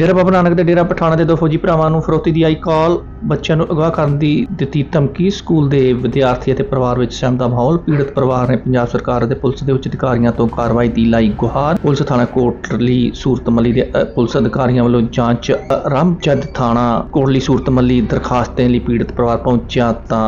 ਡੇਰਾ ਬਾਬਾ ਨਾਨਕ ਦੇ ਡੇਰਾ ਪਠਾਣਾ ਦੇ ਦੋ ਫੌਜੀ ਭਰਾਵਾਂ ਨੂੰ ਫਰੋਤੀ ਦੀ ਆਈ ਕਾਲ, ਬੱਚਿਆਂ ਨੂੰ ਅਗਵਾ ਕਰਨ ਦੀ ਦਿੱਤੀ ਧਮਕੀ, ਸਕੂਲ ਦੇ ਵਿਦਿਆਰਥੀ ਅਤੇ ਪਰਿਵਾਰ ਵਿੱਚ ਸਹਿਮ ਦਾ ਮਾਹੌਲ, ਪੀੜਤ ਪਰਿਵਾਰ ਨੇ ਪੰਜਾਬ ਸਰਕਾਰ ਅਤੇ ਪੁਲਿਸ ਦੇ ਉੱਚ ਅਧਿਕਾਰੀਆਂ ਤੋਂ ਕਾਰਵਾਈ ਦੀ ਲਾਈ ਗੁਹਾਰ। ਪੁਲਿਸ ਥਾਣਾ ਕੋਟਲੀ, ਸੂਰਤਮੱਲੀ ਦੇ ਪੁਲਿਸ ਅਧਿਕਾਰੀਆਂ ਵੱਲੋਂ ਜਾਂਚ ਰਾਮਚੰਦ ਥਾਣਾ ਕੋਟਲੀ, ਸੂਰਤਮੱਲੀ ਦਰਖਾਸਤ ਦੇਣ ਲਈ ਪੀੜਤ ਪਰਿਵਾਰ ਪਹੁੰਚਿਆ ਤਾਂ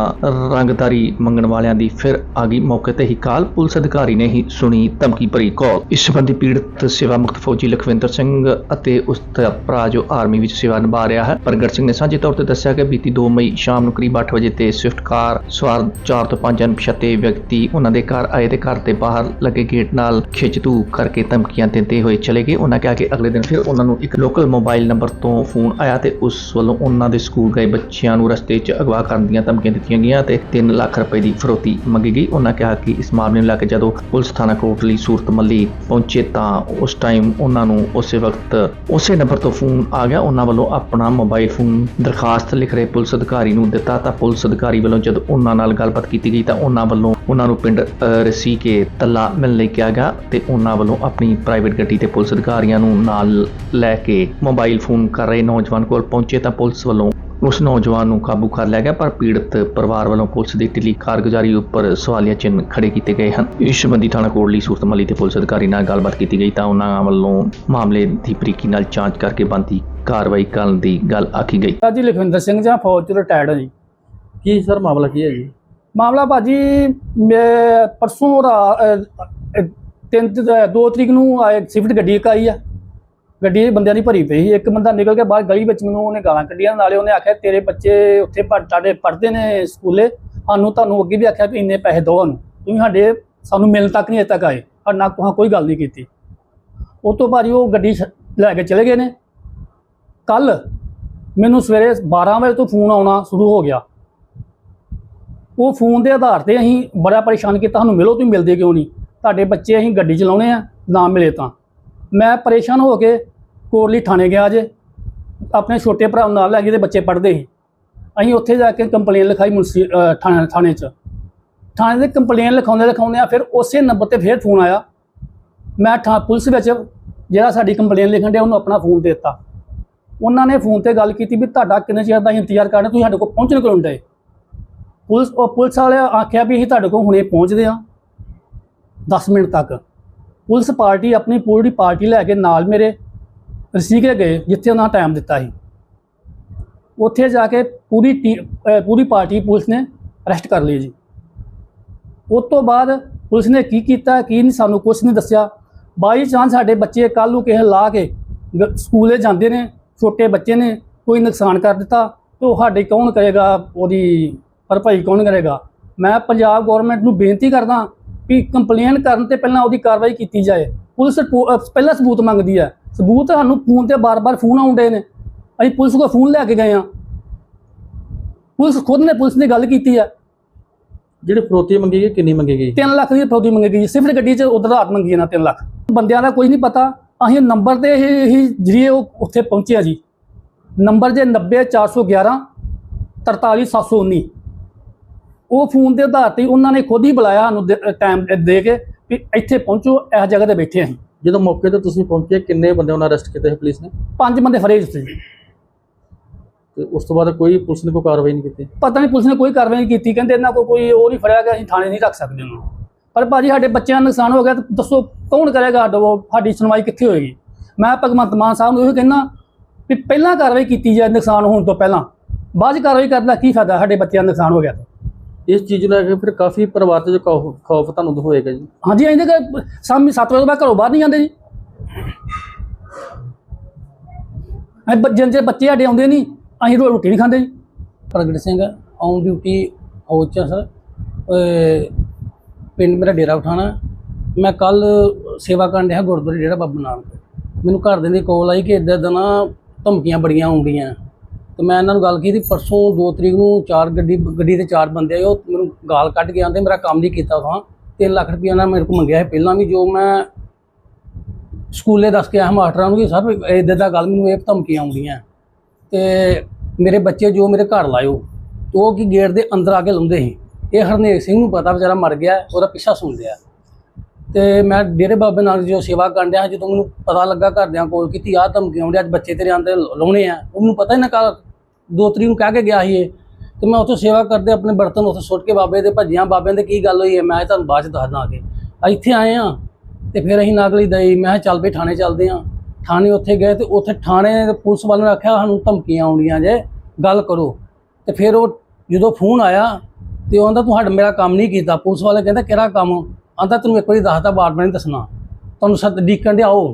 ਰੰਗਦਾਰੀ ਮੰਗਣ ਵਾਲਿਆਂ ਦੀ ਫਿਰ ਆ ਗਈ ਮੌਕੇ ਤੇ ਹੀ ਕਾਲ। ਪੁਲਿਸ ਅਧਿਕਾਰੀ ਨੇ ਹੀ ਸੁਣੀ ਧਮਕੀ ਭਰੀ ਕਾਲ। ਇਸ ਸੰਬੰਧੀ ਪੀੜਤ ਸੇਵਾ ਮੁਕਤ ਫੌਜੀ ਲਖਵਿੰਦਰ ਸਿੰਘ ਅਤੇ ਉਸ ਦਾ ਭਰਾ ਜੋ ਆਰਮੀ ਵਿੱਚ ਸੇਵਾ ਨਿਭਾ ਰਿਹਾ ਹੈ। ਪ੍ਰਗਟ ਸਿੰਘ ਨੇ ਸਾਂਝੇ ਤੌਰ ਤੇ ਦੱਸਿਆ ਕਿ ਬੀਤੀ 2 ਮਈ ਸ਼ਾਮ ਨੂੰ ਕਰੀਬ 8 ਵਜੇ ਤੇ ਸਵਿਫਟ ਕਾਰ ਸਵਾਰ 4 ਤੋਂ 5 ਅਣਪਛਾਤੇ ਵਿਅਕਤੀ ਉਹਨਾਂ ਦੇ ਘਰ ਆਏ ਤੇ ਘਰ ਦੇ ਬਾਹਰ ਲੱਗੇ ਗੇਟ ਨਾਲ ਖਿੱਚਤੂ ਕਰਕੇ ਧਮਕੀਆਂ ਦਿੰਦੇ ਹੋਏ ਚਲੇ ਗਏ। ਉਹਨਾਂ ਕਿਹਾ ਕਿ ਅਗਲੇ ਦਿਨ ਫਿਰ ਉਹਨਾਂ ਨੂੰ ਇੱਕ ਲੋਕਲ ਮੋਬਾਈਲ ਨੰਬਰ ਤੋਂ ਫੋਨ ਆਇਆ ਤੇ ਉਸ ਵੱਲੋਂ ਉਹਨਾਂ ਦੇ ਸਕੂਲ ਗਏ ਬੱਚਿਆਂ ਨੂੰ ਰਸਤੇ 'ਚ ਅਗਵਾ ਕਰਨ ਦੀਆਂ ਧਮਕੀਆਂ ਦਿੱਤੀਆਂ ਗਈਆਂ ਤੇ 3 ਲੱਖ ਰੁਪਏ ਦੀ ਫਰੋਤੀ ਮੰਗੀ ਗਈ। ਉਹਨਾਂ ਕਿਹਾ ਕਿ ਇਸ ਮਾਮਲੇ ਨੂੰ ਲੈ ਕੇ ਜਦੋਂ ਪੁਲਿਸ ਥਾਣਾ ਕੋਟਲੀ ਸੂਰਤ ਮੱਲੀ ਪਹੁੰਚੇ ਤਾਂ ਉਸ ਟਾਈਮ ਉਹਨਾਂ ਨੂੰ ਉਸੇ ਵਕਤ ਉਸੇ ਨੰਬਰ ਤੋਂ ਫੋਨ ਆ ਗਿਆ ਉਹਨਾਂ ਵੱਲੋਂ ਆਪਣਾ ਮੋਬਾਈਲ ਫੋਨ ਦਰਖਾਸਤ ਲਿਖ ਰਹੇ ਪੁਲਿਸ ਅਧਿਕਾਰੀ ਨੂੰ ਦਿੱਤਾ। ਤਾਂ ਪੁਲਿਸ ਅਧਿਕਾਰੀ ਵੱਲੋਂ ਜਦੋਂ ਉਹਨਾਂ ਨਾਲ ਗੱਲਬਾਤ ਕੀਤੀ ਗਈ ਤਾਂ ਉਹਨਾਂ ਵੱਲੋਂ ਉਹਨਾਂ ਨੂੰ ਪਿੰਡ ਅ, ਰਸੀ ਕੇ ਤੱਲਾ ਮਿਲਣ ਲਈ ਕਿਹਾ ਗਿਆ ਤੇ ਉਹਨਾਂ ਵੱਲੋਂ ਆਪਣੀ ਪ੍ਰਾਈਵੇਟ ਗੱਡੀ ਤੇ ਪੁਲਿਸ ਅਧਿਕਾਰੀਆਂ ਨੂੰ ਨਾਲ ਲੈ ਕੇ ਮੋਬਾਈਲ ਫੋਨ ਕਰ ਰਹੇ ਨੌਜਵਾਨ ਕੋਲ ਪਹੁੰਚੇ। ਤਾਂ ਪੁਲਿਸ ਵੱਲੋਂ ਉਸ ਨੌਜਵਾਨ ਨੂੰ ਕਾਬੂ ਕਰ ਲਿਆ ਗਿਆ ਪਰ ਪੀੜਤ ਪਰਿਵਾਰ ਵੱਲੋਂ ਪੁਲਿਸ ਦੀ ਢਿੱਲੀ ਕਾਰਗੁਜ਼ਾਰੀ ਉੱਪਰ ਸਵਾਲੀਆ ਚਿੰਨ੍ਹ ਖੜੇ ਕੀਤੇ ਗਏ ਹਨ। ਇਸ ਸੰਬੰਧੀ ਥਾਣਾ ਕੋਟਲੀ ਸੂਰਤਮੱਲੀ ਤੇ ਪੁਲਿਸ ਅਧਿਕਾਰੀ ਨਾਲ ਗੱਲਬਾਤ ਕੀਤੀ ਗਈ ਤਾਂ ਉਹਨਾਂ ਵੱਲੋਂ ਮਾਮਲੇ ਦੀ ਬਰੀਕੀ ਨਾਲ ਜਾਂਚ ਕਰਕੇ ਬਣਦੀ ਕਾਰਵਾਈ ਕਰਨ ਦੀ ਗੱਲ ਆਖੀ ਗਈ। ਜੀ ਲਖਵਿੰਦਰ ਸਿੰਘ ਜਾਂ ਫੌਜ ਚ ਰਿਟਾਇਰਡ ਹਾਂ ਜੀ? ਕੀ ਸਰ ਮਾਮਲਾ ਕੀ ਹੈ ਜੀ? ਮਾਮਲਾ ਭਾਜੀ ਮੈਂ ਪਰਸੋਂ ਰਾ- ਅਹ, ਅਹ, ਤਿੰਨ ਤੇ- ਦੋ ਤਰੀਕ ਨੂੰ ਆਏ ਸਿਫਟ ਗੱਡੀ ਇੱਕ ਆਈ ਆ। ਗੱਡੀ ਬੰਦਿਆਂ ਦੀ ਭਰੀ ਪਈ ਸੀ, ਇੱਕ ਬੰਦਾ ਨਿਕਲ ਕੇ ਬਾਹਰ ਗਲੀ ਵਿੱਚ ਮੈਨੂੰ ਉਹਨੇ ਗਾਲਾਂ ਕੱਢੀਆਂ, ਨਾਲੇ ਉਹਨੇ ਆਖਿਆ, ਤੇਰੇ ਬੱਚੇ ਉੱਥੇ ਪੜ੍ਹ, ਤੁਹਾਡੇ ਪੜ੍ਹਦੇ ਨੇ ਸਕੂਲੇ, ਸਾਨੂੰ ਤੁਹਾਨੂੰ ਅੱਗੇ ਵੀ ਆਖਿਆ ਵੀ ਇੰਨੇ ਪੈਸੇ ਦਿਓ ਸਾਨੂੰ। ਤੁਸੀਂ ਸਾਡੇ, ਸਾਨੂੰ ਮਿਲਣ ਤੱਕ ਨਹੀਂ ਅਜੇ ਤੱਕ ਆਏ, ਸਾਡੇ ਨਾ ਕੋਹਾਂ ਕੋਈ ਗੱਲ ਨਹੀਂ ਕੀਤੀ। ਉਹ ਤੋਂ ਭਾਜੀ ਉਹ ਗੱਡੀ ਛ- ਲੈ ਕੇ ਚਲੇ ਗਏ ਨੇ। ਕੱਲ ਮੈਨੂੰ ਸਵੇਰੇ 12 ਵਜੇ ਤੋਂ ਫੋਨ ਆਉਣਾ ਸ਼ੁਰੂ ਹੋ ਗਿਆ। ਉਹ ਫੋਨ ਦੇ ਆਧਾਰ ਤੇ ਅਸੀਂ ਬੜਾ ਪਰੇਸ਼ਾਨ ਕੀਤਾ, ਸਾਨੂੰ ਮਿਲੋ, ਤੁਸੀਂ ਮਿਲਦੇ ਕਿਉਂ ਨਹੀਂ? ਤੁਹਾਡੇ ਬੱਚੇ ਅਸੀਂ ਗੱਡੀ ਚਲਾਉਣੇ ਆ, ਨਾ ਮਿਲੇ ਤਾਂ। ਮੈਂ ਪਰੇਸ਼ਾਨ ਹੋ ਕੇ ਕੋਰਲੀ ਥਾਣੇ ਗਿਆ ਜੇ, ਆਪਣੇ ਛੋਟੇ ਭਰਾ ਨੂੰ ਨਾਲ ਲੈ ਕੇ ਤੇ ਬੱਚੇ ਪੜ੍ਹਦੇ ਸੀ। ਅਸੀਂ ਉੱਥੇ ਜਾ ਕੇ ਕੰਪਲੇਨ ਲਿਖਾਈ ਮੁਨਸੀ ਥਾਣੇ ਥਾਣੇ 'ਚ। ਥਾਣੇ ਦੇ ਕੰਪਲੇਨ ਲਿਖਾਉਂਦੇ ਲਿਖਾਉਂਦੇ ਆ, ਫਿਰ ਉਸੇ ਨੰਬਰ ਤੇ ਫਿਰ ਫੋਨ ਆਇਆ। ਮੈਂ ਥਾਂ ਪੁਲਿਸ ਵਿੱਚ ਜਿਹੜਾ ਸਾਡੀ ਕੰਪਲੇਨ ਲਿਖਣ ਡਿਆ, ਉਹਨੂੰ ਆਪਣਾ ਫੋਨ ਦੇ ਦਿੱਤਾ। ਉਹਨਾਂ ਨੇ ਫੋਨ ਤੇ ਗੱਲ ਕੀਤੀ ਵੀ ਤੁਹਾਡਾ ਕਿੰਨੇ ਚਿਰ ਦਾ ਅਸੀਂ ਇੰਤਜ਼ਾਰ ਕਰਨਾ, ਤੁਸੀਂ ਸਾਡੇ ਕੋਲ ਪਹੁੰਚਣ ਕਿਉਂ ਡਏ? ਪੁਲਿਸ, ਉਹ ਪੁਲਿਸ ਵਾਲੇ ਆਖਿਆ ਵੀ ਅਸੀਂ ਤੁਹਾਡੇ ਕੋਲ ਹੁਣੇ ਪਹੁੰਚਦੇ ਆ 10 ਮਿੰਟ ਤੱਕ। ਪੁਲਿਸ ਪਾਰਟੀ ਆਪਣੀ ਪੂਰੀ ਪਾਰਟੀ ਲੈ ਕੇ ਨਾਲ ਮੇਰੇ ਰਸੀਕੇ ਗਏ ਜਿੱਥੇ ਉਹਨਾਂ ਟਾਈਮ ਦਿੱਤਾ ਸੀ। ਉੱਥੇ ਜਾ ਕੇ ਪੂਰੀ ਟੀ- ਪੂਰੀ ਪਾਰਟੀ ਪੁਲਿਸ ਨੇ ਅਰੈਸਟ ਕਰ ਲਈ ਜੀ। ਉਸ ਤੋਂ ਬਾਅਦ ਪੁਲਿਸ ਨੇ ਕੀ ਕੀਤਾ, ਕੀ ਨਹੀਂ ਸਾਨੂੰ ਕੁਝ ਨਹੀਂ ਦੱਸਿਆ। ਬਾਈ ਚਾਂਸ ਸਾਡੇ ਬੱਚੇ ਕੱਲ ਨੂੰ ਕਿਸੇ ਲਾ ਕੇ ਗ- ਸਕੂਲੇ ਜਾਂਦੇ ਨੇ, ਛੋਟੇ ਬੱਚੇ ਨੇ, ਕੋਈ ਨੁਕਸਾਨ ਕਰ ਦਿੱਤਾ ਤੇ ਉਹ ਸਾਡੇ ਕੌਣ ਕਰੇਗਾ, ਉਹਦੀ ਭਰਪਾਈ ਕੌਣ ਕਰੇਗਾ? ਮੈਂ ਪੰਜਾਬ ਗਵਰਨਮੈਂਟ ਨੂੰ ਬੇਨਤੀ ਕਰਦਾ ਵੀ ਕੰਪਲੇਨ ਕਰਨ ਤੇ ਪਹਿਲਾਂ ਉਹਦੀ ਕਾਰਵਾਈ ਕੀਤੀ ਜਾਏ। ਪੁਲਿਸ ਰਿਪੋ- ਪਹਿਲਾਂ ਸਬੂਤ ਮੰਗਦੀ ਹੈ ਸਬੂਤ ਸਾਨੂੰ ਫੋਨ ਤੇ ਬਾਰ-ਬਾਰ ਫੋਨ ਆਉਂਦੇ ਨੇ। ਅਸੀਂ ਪੁਲਿਸ ਕੋਲ ਫੋਨ ਲੈ ਕੇ ਗਏ ਆ ਪੁਲਿਸ ਖੁਦ ਨੇ ਪੁਲਿਸ ਨੇ ਗੱਲ ਕੀਤੀ ਆ ਜਿਹੜੀ ਫਰੋਤੀ ਮੰਗੀ ਗਈ ਕਿੰਨੀ ਮੰਗੀ ਗਈ? 3 ਲੱਖ ਦੀ ਫਰੌਤੀ ਮੰਗੀ ਗਈ। ਸਿਫਟ ਗੱਡੀ 'ਚ ਉਧਰ ਰਾਤ ਮੰਗੀ ਨਾ 3 ਲੱਖ। ਬੰਦਿਆਂ ਦਾ ਕੋਈ ਨਹੀਂ ਪਤਾ। ਅਸੀਂ ਨੰਬਰ ਤੇ ਹੀ ਜਰੀਏ ਉਹ ਉੱਥੇ ਪਹੁੰਚੇ ਆ ਜੀ। ਨੰਬਰ ਜੇ 90411 43719 ਉਹ ਫੋਨ ਦੇ ਆਧਾਰ ਤੇ ਉਹਨਾਂ ਨੇ ਖੁਦ ਹੀ ਬੁਲਾਇਆ ਸਾਨੂੰ ਟਾਈਮ ਦੇ ਕੇ ਵੀ ਇੱਥੇ ਪਹੁੰਚੋ ਇਸ ਜਗ੍ਹਾ ਤੇ ਬੈਠੇ ਅਸੀਂ। ਜਦੋਂ ਮੌਕੇ ਤੇ ਤੁਸੀਂ ਪਹੁੰਚੇ ਕਿੰਨੇ ਬੰਦੇ ਉਹਨਾਂ ਅਰੈਸਟ ਕੀਤੇ ਸੀ ਪੁਲਿਸ ਨੇ? ਪੰਜ ਬੰਦੇ ਫੜੇ ਜੀ ਤੇ ਉਸ ਤੋਂ ਬਾਅਦ ਕੋਈ ਪੁਲਿਸ ਨੇ ਕੋਈ ਕਾਰਵਾਈ ਨਹੀਂ ਕੀਤੀ? ਪਤਾ ਨਹੀਂ ਪੁਲਿਸ ਨੇ ਕੋਈ ਕਾਰਵਾਈ ਨਹੀਂ ਕੀਤੀ ਕਹਿੰਦੇ ਇਹਨਾਂ ਕੋਲ ਕੋਈ ਉਹ ਨਹੀਂ ਫੜਿਆ ਗਿਆ ਅਸੀਂ ਥਾਣੇ ਨਹੀਂ ਰੱਖ ਸਕਦੇ ਉਹਨੂੰ ਪਰ ਭਾਜੀ ਸਾਡੇ ਬੱਚਿਆਂ ਦਾ ਨੁਕਸਾਨ ਹੋ ਗਿਆ ਤਾਂ ਦੱਸੋ ਕੌਣ ਕਰੇਗਾ ਉਹ ਸਾਡੀ ਸੁਣਵਾਈ ਕਿੱਥੇ ਹੋਏਗੀ? ਮੈਂ ਭਗਵੰਤ ਮਾਨ ਸਾਹਿਬ ਨੂੰ ਇਹ ਕਹਿੰਦਾ ਵੀ ਪਹਿਲਾਂ ਕਾਰਵਾਈ ਕੀਤੀ ਜਾਏ ਨੁਕਸਾਨ ਹੋਣ ਤੋਂ ਪਹਿਲਾਂ। ਬਾਅਦ ਕਾਰਵਾਈ ਕਰਨ ਦਾ ਕੀ ਫਾਇਦਾ ਸਾਡੇ ਬੱਚਿਆਂ ਦਾ ਨੁਕਸਾਨ ਹੋ ਗਿਆ ਤਾਂ। ਇਸ ਚੀਜ਼ ਨੂੰ ਲੈ ਕੇ ਫਿਰ ਕਾਫੀ ਪਰਿਵਾਰ ਤੇ ਜੋ ਖੌਫ ਖੌਫ ਤੁਹਾਨੂੰ ਹੋਏਗਾ ਜੀ। ਹਾਂਜੀ ਅਸੀਂ ਤਾਂ ਸ਼ਾਮੀ 7 ਵਜੇ ਤੋਂ ਬਾਅਦ ਘਰੋਂ ਬਾਹਰ ਨਹੀਂ ਜਾਂਦੇ ਜੀ। ਅਸੀਂ ਬੱਚੇ ਜੇ ਬੱਚੇ ਸਾਡੇ ਆਉਂਦੇ ਨਹੀਂ ਅਸੀਂ ਰੋ- ਰੋਟੀ ਨਹੀਂ ਖਾਂਦੇ ਜੀ। ਪ੍ਰਗਟ ਸਿੰਘ ਔਨ ਡਿਊਟੀ ਫੌਜ 'ਚ ਹਾਂ ਸਰ ਪਿੰਡ ਮੇਰਾ ਡੇਰਾ ਉਠਾਣਾ ਮੈਂ ਕੱਲ ਸੇਵਾ ਕਰਨ ਰਿਹਾ ਗੁਰਦੁਆਰੇ ਡੇਰਾ ਬਾਬਾ ਨਾਨਕ। ਮੈਨੂੰ ਘਰ ਦੇ ਦੀ ਕੋਲ ਆਈ ਕਿ ਇੱਦਾਂ ਇੱਦਾਂ ਨਾ ਧਮਕੀਆਂ ਬੜੀਆਂ ਆਉਂਦੀਆਂ। ਤੇ ਮੈਂ ਇਹਨਾਂ ਨੂੰ ਗੱਲ ਕੀਤੀ, ਪਰਸੋਂ 2 ਤਰੀਕ ਨੂੰ ਚਾਰ ਗੱਡੀ ਗੱਡੀ ਤੇ ਚਾਰ ਬੰਦੇ ਆਏ, ਉਹ ਮੈਨੂੰ ਗਾਲ ਕੱਢ ਕੇ ਆਂਦੇ ਮੇਰਾ ਕੰਮ ਨਹੀਂ ਕੀਤਾ ਉਥਾਂ। 3 ਲੱਖ ਰੁਪਈਆ ਨਾਲ ਮੇਰੇ ਕੋਲ ਮੰਗਿਆ ਸੀ ਪਹਿਲਾਂ ਵੀ, ਜੋ ਮੈਂ ਸਕੂਲੇ ਦੱਸ ਕੇ ਆਇਆ ਮਾਸਟਰਾਂ ਨੂੰ ਕਿ, ਸਰ ਇੱਦਾਂ ਦਾ ਗੱਲ ਮੈਨੂੰ ਇਹ ਧਮਕੀਆਂ ਆਉਂਦੀਆਂ। ਤੇ ਮੇਰੇ ਬੱਚੇ ਜੋ ਮੇਰੇ ਘਰ ਲਾਇਓ, ਉਹ ਕੀ ਗੇਟ ਦੇ ਅੰਦਰ ਆ ਕੇ ਲਾਉਂਦੇ ਸੀ। ਇਹ ਹਰਨੇਕ ਸਿੰਘ ਨੂੰ ਪਤਾ ਵਿਚਾਰਾ ਮਰ ਗਿਆ, ਉਹਦਾ ਪਿੱਛਾ ਸੁਣ ਲਿਆ। ਤੇ ਮੈਂ ਡੇਰੇ ਬਾਬੇ ਨਾਨਕ ਜੀ ਉਹ ਸੇਵਾ ਕਰਨ ਡਿਆ ਜਦੋਂ ਮੈਨੂੰ ਪਤਾ ਲੱਗਾ ਘਰਦਿਆਂ ਕੋਲ ਕੀਤੀ ਆਹ ਧਮਕੀ ਆਉਂਦੀ ਅੱਜ ਬੱਚੇ ਤੇਰੇ ਆਂਦੇ ਲਾਉਣੇ ਆ। ਉਹ ਮੈਨੂੰ ਪਤਾ ਹੀ ਨਾ ਕਾ ਦੋ ਤਰੀਕ ਨੂੰ ਕਹਿ ਕੇ ਗਿਆ ਸੀ ਇਹ। ਤੇ ਮੈਂ ਉੱਥੇ ਸੇਵਾ ਕਰਦੇ ਆਪਣੇ ਬਰਤਨ ਉੱਥੇ ਸੁੱਟ ਕੇ ਬਾਬੇ ਦੇ ਭੱਜਿਆ ਬਾਬਿਆਂ ਦੇ ਕੀ ਗੱਲ ਹੋਈ ਹੈ, ਮੈਂ ਤੁਹਾਨੂੰ ਬਾਅਦ ਚ ਦੱਸਦਾ ਆ ਕੇ। ਆ ਇੱਥੇ ਆਏ ਆ ਤੇ ਫਿਰ ਅਸੀਂ ਨਾਗਲੀ ਦਈ ਮੈਂ ਚੱਲ ਪਈ ਥਾਣੇ ਚੱਲਦੇ ਆ। ਥਾਣੇ ਉੱਥੇ ਗਏ ਤੇ ਉੱਥੇ ਥਾਣੇ ਪੁਲਿਸ ਵਾਲਿਆਂ ਨੇ ਆਖਿਆ, ਸਾਨੂੰ ਧਮਕੀਆਂ ਆਉਂਦੀਆਂ ਜੇ, ਗੱਲ ਕਰੋ। ਤੇ ਫਿਰ ਉਹ ਜਦੋਂ ਫੋਨ ਆਇਆ ਤੇ ਉਹ ਕਹਿੰਦਾ ਤੂੰ ਮੇਰਾ ਕੰਮ ਨਹੀਂ ਕੀਤਾ। ਪੁਲਿਸ ਵਾਲੇ ਕਹਿੰਦਾ, ਕਿਹੜਾ ਕੰਮ? ਆਂਦਾ ਤੈਨੂੰ ਇੱਕ ਵਾਰੀ ਦੱਸਦਾ ਬਾਰ ਬਾਰ ਨਹੀਂ ਦੱਸਣਾ। ਤੁਹਾਨੂੰ ਸੱਤ ਡੀਕਣ ਦੇ ਆਓ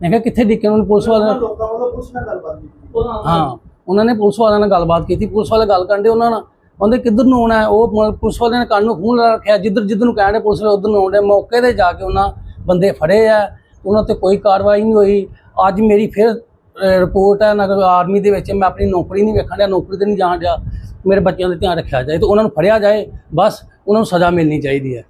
ਮੈਂ ਕਿਹਾ ਕਿੱਥੇ ਡੀਕਣ ਉਹਨੂੰ ਪੁਲਿਸ ਵਾਲੇ ਨੇ ਲੋਕਾਂ ਵੱਲੋਂ ਪੁਲਿਸ ਨਾਲ ਗੱਲਬਾਤ ਕੀਤੀ। ਹਾਂ ਉਹਨਾਂ ਨੇ ਪੁਲਿਸ ਵਾਲਿਆਂ ਨਾਲ ਗੱਲਬਾਤ ਕੀਤੀ ਪੁਲਿਸ ਵਾਲੇ ਗੱਲ ਕਰਨ ਦੇ ਉਹਨਾਂ ਨਾਲ। ਕਹਿੰਦੇ ਕਿੱਧਰ ਨੂੰ ਆਉਣਾ ਉਹ ਪੁਲਿਸ ਵਾਲਿਆਂ ਨੇ ਕੰਨ ਨੂੰ ਖੂਨ ਲਾ ਰੱਖਿਆ ਜਿੱਧਰ ਜਿੱਧਰ ਨੂੰ ਕਹਿਣੇ ਪੁਲਿਸ ਵਾਲੇ ਉਧਰ ਨੂੰ ਆਉਂਦੇ ਮੌਕੇ ਤੇ ਜਾ ਕੇ ਉਹਨਾਂ ਬੰਦੇ ਫੜੇ ਆ। ਉਹਨਾਂ ਤੇ ਕੋਈ ਕਾਰਵਾਈ ਨਹੀਂ ਹੋਈ। ਅੱਜ ਮੇਰੀ ਫਿਰ ਰਿਪੋਰਟ ਹੈ ਨਗਰ ਆਰਮੀ ਦੇ ਵਿੱਚ। ਮੈਂ ਆਪਣੀ ਨੌਕਰੀ ਨਹੀਂ ਵੇਖਣ ਡਿਆ ਨੌਕਰੀ ਤੇ ਨਹੀਂ ਜਾਣ ਡਿਆ। ਮੇਰੇ ਬੱਚਿਆਂ ਦਾ ਧਿਆਨ ਰੱਖਿਆ ਜਾਏ ਤੇ ਉਹਨਾਂ ਨੂੰ ਫੜਿਆ ਜਾਏ। ਬਸ ਉਹਨਾਂ ਨੂੰ ਸਜ਼ਾ ਮਿਲਣੀ ਚਾਹੀਦੀ ਹੈ।